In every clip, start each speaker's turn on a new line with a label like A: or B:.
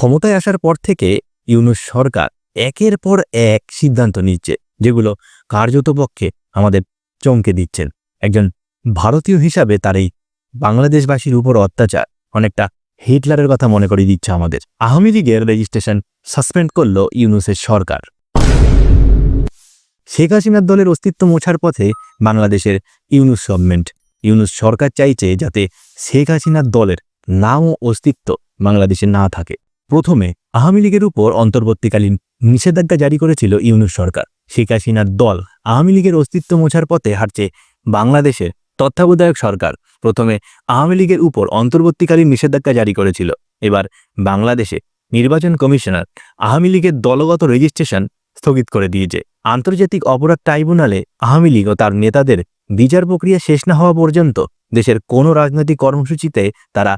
A: ক্ষমতায় আসার পর থেকে ইউনুস সরকার একের পর এক সিদ্ধান্ত নিচ্ছে, যেগুলো কার্যত পক্ষে আমাদের চমকে দিচ্ছেন। একজন ভারতীয় হিসাবে তার এই বাংলাদেশবাসীর উপর অত্যাচার অনেকটা হিটলারের কথা মনে করিয়ে দিচ্ছে আমাদের। আওয়ামী লীগের রেজিস্ট্রেশন সাসপেন্ড করল ইউনুসের সরকার। শেখ হাসিনার দলের অস্তিত্ব মোছার পথে বাংলাদেশের ইউনুস গভর্নমেন্ট, ইউনুস সরকার চাইছে যাতে শেখ হাসিনার দলের নাম ও অস্তিত্ব বাংলাদেশে না থাকে। প্রথমে আওয়ামী লীগের উপর অন্তর্বর্তীকালীন নিষেধাজ্ঞা জারি করেছিল ইউনুস সরকার। শেখ হাসিনার দল আওয়ামী লীগের অস্তিত্ব মোছার পথে হাঁটছে বাংলাদেশের তত্ত্বাবধায়ক সরকার। প্রথমে আওয়ামী লীগের উপর অন্তর্বর্তীকালীন নিষেধাজ্ঞা জারি করেছিল। এবার বাংলাদেশে নির্বাচন কমিশনার আওয়ামী লীগের দলগত রেজিস্ট্রেশন স্থগিত করে দিয়েছে। আন্তর্জাতিক অপরাধ ট্রাইব্যুনালে আওয়ামী লীগ ও তার নেতাদের বিচার প্রক্রিয়া শেষ না হওয়া পর্যন্ত দেশের কোনো রাজনৈতিক কর্মসূচিতে তারা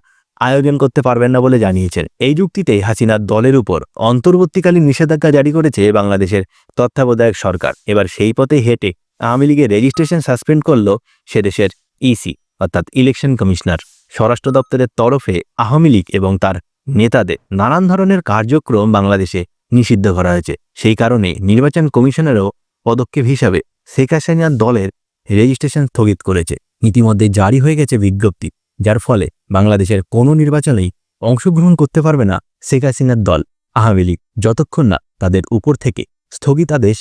A: আয়োজন করতে পারবেন না বলে জানিয়েছেন। এই যুক্তিতেই হাসিনার দলের উপর অন্তর্বর্তীকালীন নিষেধাজ্ঞা জারি করেছে বাংলাদেশের তত্ত্বাবধায়ক সরকার। এবার সেই পথে হেঁটে আওয়ামী লীগের রেজিস্ট্রেশন সাসপেন্ড করল সে দেশের ইসি, অর্থাৎ ইলেকশন কমিশনার। স্বরাষ্ট্র দপ্তরের তরফে আওয়ামী লীগ এবং তার নেতাদের নানান ধরনের কার্যক্রম বাংলাদেশে নিষিদ্ধ করা হয়েছে। সেই কারণে নির্বাচন কমিশনেরও পদক্ষেপ হিসাবে শেখ হাসিনার দলের রেজিস্ট্রেশন স্থগিত করেছে। ইতিমধ্যে জারি হয়ে গেছে বিজ্ঞপ্তি। যার ফলে বাংলাদেশের কোনো নির্বাচনেই অংশগ্রহণ করতে পারবে না শেখ হাসিনার দল। আওয়ামী লীগ যতক্ষণ না তাদের উপর থেকে স্থগিতাদেশ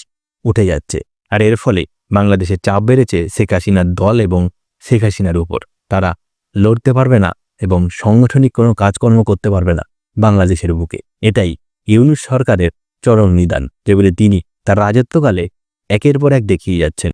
A: উঠে যাচ্ছে। আর এর ফলে বাংলাদেশের চাপ বেড়েছে শেখ হাসিনার দল এবং শেখ হাসিনার উপর। তারা লড়তে পারবে না এবং সাংগঠনিক কোনো কাজকর্ম করতে পারবে না বাংলাদেশের বুকে। এটাই ইউনুস সরকারের চরম নিদান, যেগুলি তিনি তার রাজত্বকালে একের পর এক দেখিয়ে যাচ্ছেন।